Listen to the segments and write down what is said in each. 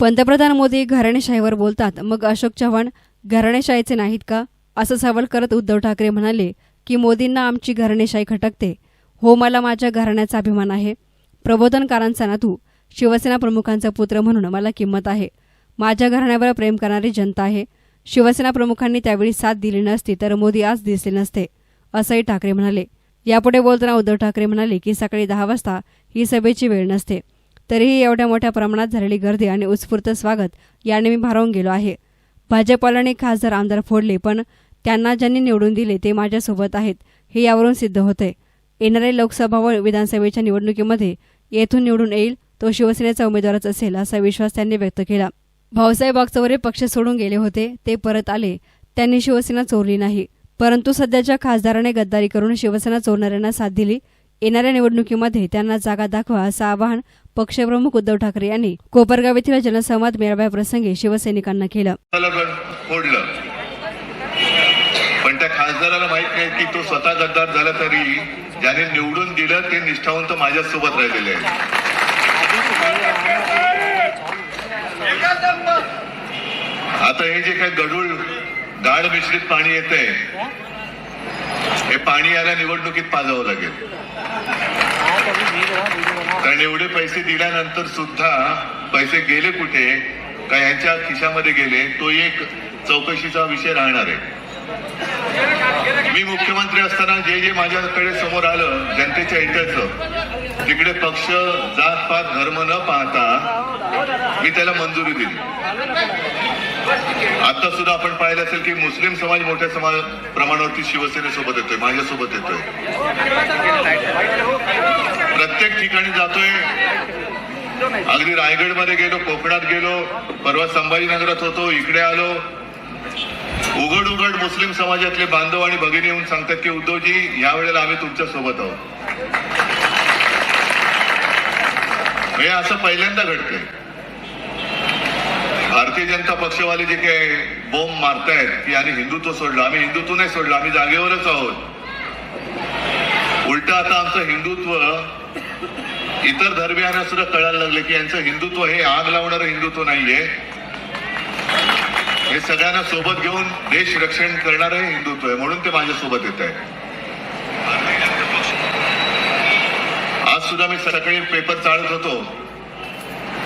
पंतप्रधान मोदी घराणेशाहीवर बोलतात. मग अशोक चव्हाण घराणेशाहीचे नाहीत का? असं सवाल करत उद्धव ठाकरे म्हणाले की मोदींना आमची घराणेशाही खटकते. हो मला माझ्या घराण्याचा अभिमान आहे. प्रबोधनकारांचा नातू शिवसेना प्रमुखांचा पुत्र म्हणून मला किंमत आहे. माझ्या घराण्यावर प्रेम करणारी जनता आहे. शिवसेना प्रमुखांनी त्यावेळी साथ दिली नसती तर मोदी आज दिसले नसते असंही ठाकरे म्हणाले. यापुढे बोलताना उद्धव ठाकरे म्हणाले की सकाळी दहा वाजता ही सभेची वेळ नसते. तरीही एवढ्या मोठ्या प्रमाणात झालेली गर्दी आणि उत्स्फूर्त स्वागत याने मी भारावून गेलो आहे. भाजपवाल्यांनी खासदार आमदार फोडले पण त्यांना ज्यांनी निवडून दिले ते माझ्यासोबत आहेत हे यावरून सिद्ध होते येणाऱ्या लोकसभा व विधानसभेच्या निवडणुकीमध्ये येथून निवडून येईल तो शिवसेनेचा उमेदवारच असेल असा विश्वास त्यांनी व्यक्त केला. भाऊसाहेब वागचौरे पक्ष सोडून गेले होते ते परत आले. त्यांनी शिवसेना चोरली नाही. परंतु सध्याच्या खासदाराने गद्दारी करून शिवसेना चोरणाऱ्यांना साथ दिली. येणाऱ्या निवडणुकीमध्ये त्यांना जागा दाखवा असं आवाहन पक्षप्रमुख उद्धव ठाकरे यांनी कोपरगाव येथील जनसंवाद मेळाव्याप्रसंगी शिवसैनिकांना केलं. पण त्या खासदाराला माहीत नाही की तो स्वतः गद्दार झाला तरी ज्याने निवडून दिलं ते निष्ठावंत माझ्यासोबत राहिलेले आता हे जे काही गडूळ गाढ मिश्रित पाणी येते हे पाणी याला निवडणुकीत पाजावं लागेल. कारण एवढे पैसे दिल्यानंतर सुद्धा पैसे गेले कुठे? का यांच्या खिशामध्ये गेले? तो एक चौकशीचा विषय राहणार आहे. मी मुख्यमंत्री असताना जे जे माझ्याकडे समोर आलं जनतेच्या हिताचं तिकडे पक्ष जात पात धर्म न पाहता मी त्याला मंजुरी दिली. आता सुद्धा आपण पाहिलं असेल की मुस्लिम समाज मोठ्या समाज प्रमाणावरती शिवसेनेसोबत येतोय माझ्यासोबत येतोय. प्रत्येक ठिकाणी जातोय. अगदी रायगडमध्ये गेलो कोकणात गेलो परवा संभाजीनगरात होतो इकडे आलो. उघड उघड मुस्लिम समाजातले बांधव आणि भगिनी येऊन सांगतात की उद्धवजी या वेळेला आम्ही तुमच्यासोबत आहोत. हे असं पहिल्यांदा घडतंय. भारतीय जनता पक्षवाले जे काही बोंब मारतायत की आणि हिंदुत्व सोडलं आम्ही हिंदुत्व नाही सोडलं आम्ही जागेवरच आहोत. उलट आता आमचं हिंदुत्व इतर धर्मियांना सुद्धा कळायला लागले की यांचं हिंदुत्व हे आग लावणारं हिंदुत्व नाहीये. हे सगळ्यांना सोबत घेऊन देश रक्षण करणारं हे हिंदुत्व आहे म्हणून ते माझ्या सोबत येत आहे आज सुद्धा मी सकाळी पेपर चाळत होतो.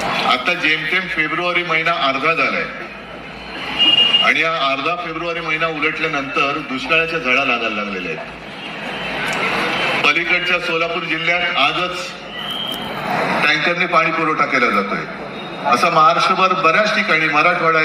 आता जेमतेम फेब्रुवारी महिना अर्धा झालाय. आणि या अर्धा फेब्रुवारी महिना उलटल्यानंतर दुष्काळाच्या झळा लागायला लागलेल्या आहेत. पलीकडच्या सोलापूर जिल्ह्यात आजच टँकरने पाणी पुरवठा केला जातोय. असा महाराष्ट्रभर बऱ्याच ठिकाणी मराठवाडा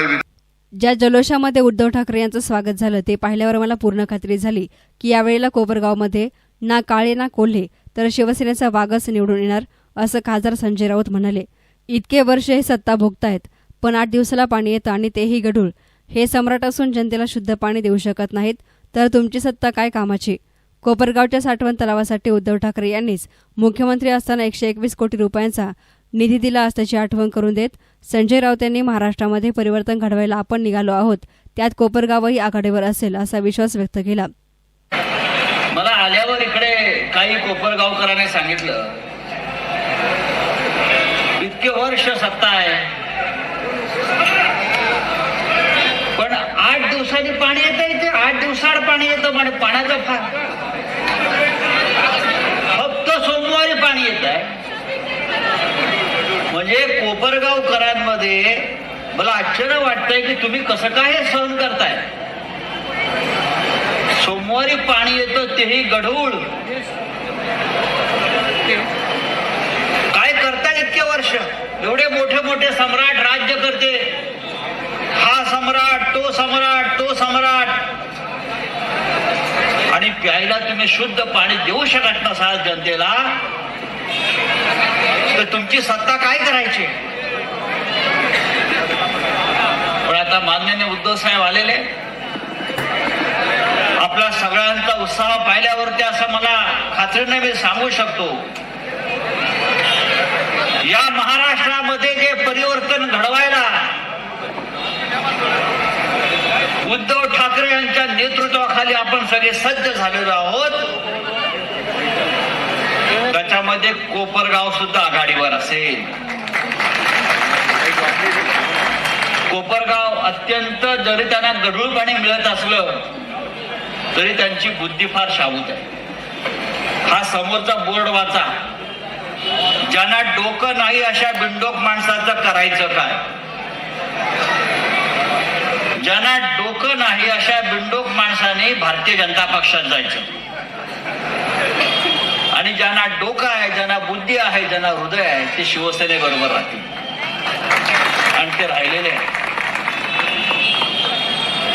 ज्या जल्लोषामध्ये उद्धव ठाकरे यांचं स्वागत झालं ते पाहिल्यावर मला पूर्ण खात्री झाली की यावेळेला कोपरगावमध्ये ना काळे ना कोल्हे तर शिवसेनेचा वागस निवडून येणार असं खासदार संजय राऊत म्हणाले. इतके वर्ष हे सत्ता भोगतायत पण आठ दिवसाला पाणी येतं आणि तेही गढूळ. हे सम्राट असून जनतेला शुद्ध पाणी देऊ शकत नाहीत तर तुमची सत्ता काय कामाची? कोपरगावच्या साठवण तलावासाठी उद्धव ठाकरे यांनीच मुख्यमंत्री असताना एकशे एकवीस कोटी रुपयांचा निधी दिला असल्याची आठवण करून देत संजय राऊत यांनी महाराष्ट्रामध्ये परिवर्तन घडवायला आपण निघालो आहोत त्यात कोपरगावही आघाडीवर असेल असा विश्वास व्यक्त केला. मला आल्यावर इकडे काही कोपरगावकरांनी सांगितलं इतके वर्ष सत्ता आहे. पण आठ दिवसांनी पाणी येतं इथे आठ दिवसाआड पाणी येतं म्हणजे पाण्याचा फार फक्त सोमवारी पाणी येत आहे. म्हणजे कोपरगावकरांमध्ये मला आश्चर्य वाटतंय की तुम्ही कसं काय हे सहन करताय. सोमवारी पाणी येतं तेही गढूळ काय करता इतके वर्ष एवढे मोठे मोठे सम्राट राज्य करते हा सम्राट तो सम्राट. आणि प्यायला तुम्ही शुद्ध पाणी देऊ शकत नसाल जनतेला तर तुमची सत्ता काय करायची? पण आता मान्यने उद्धव साहेब आलेले. आपला सगळ्यांचा उत्साह पाहिल्यावरती असं मला खात्रीने मी सांगू शकतो या महाराष्ट्रामध्ये जे परिवर्तन घडवायला उद्धव ठाकरे यांच्या नेतृत्वाखाली आपण सगळे सज्ज झालेलो आहोत. त्याच्यामध्ये कोपरगाव सुद्धा आघाडीवर असेल. कोपरगाव अत्यंत जरी त्यांना गढूळ पाणी मिळत असलं तरी त्यांची बुद्धी फार शाबूत आहे. हा समोरचा बोर्ड वाचा. ज्यांना डोकं नाही अशा बिंडोक माणसाचं करायचं काय? ज्यांना डोकं नाही अशा बिंडोक माणसाने भारतीय जनता पक्षात जायचं. आणि ज्यांना डोकं आहे ज्यांना बुद्धी आहे ज्यांना हृदय आहे ते शिवसेनेबरोबर राहतील. आणि ते राहिलेले आहे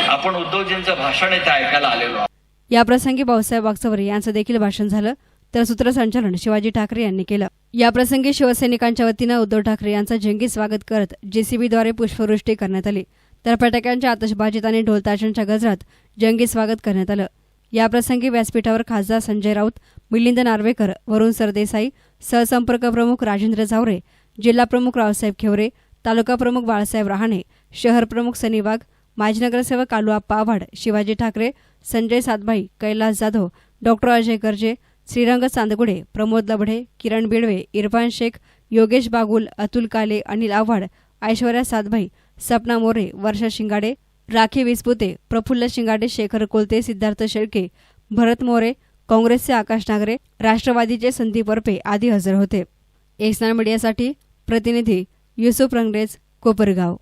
आपण उद्धवजींचं भाषण इथे ऐकायला आलेलो आहोत. याप्रसंगी भाऊसाहेब वागचौरे यांचं देखील भाषण झालं तर सूत्रसंचालन शिवाजी ठाकरे यांनी केलं. याप्रसंगी शिवसैनिकांच्या वतीनं उद्धव ठाकरे यांचं जंगी स्वागत करत जेसीबीद्वारे पुष्पवृष्टी करण्यात आली. तर फटाक्यांच्या आतषबाजीत आणि ढोलताशांच्या गजरात जंगी स्वागत करण्यात आलं. याप्रसंगी व्यासपीठावर खासदार संजय राऊत मिलिंद नार्वेकर वरुण सरदेसाई सहसंपर्क प्रमुख राजेंद्र झावरे जिल्हा प्रमुख रावसाहेब खेवरे तालुका प्रमुख बाळासाहेब रहाणे शहर प्रमुख सनी वाघ माजी नगरसेवक आलुआप्पा आव्हाड शिवाजी ठाकरे संजय सातभाई कैलास जाधव डॉक्टर अजय गर्जे श्रीरंग चांदगुडे प्रमोद लबडे किरण बिडवे इरफान शेख योगेश बागुल अतुल काले अनिल आव्हाड ऐश्वर्या सातभाई सपना मोरे वर्षा शिंगाडे राखी विस्पुते प्रफुल्ल शिंगाडे शेखर कोलते सिद्धार्थ शेळके भरत मोरे काँग्रेसचे आकाश नागरे राष्ट्रवादीचे संदीप वरपे आदी हजर होते. एक्सनान मीडियासाठी प्रतिनिधी युसुफ रंगरेज कोपरगाव.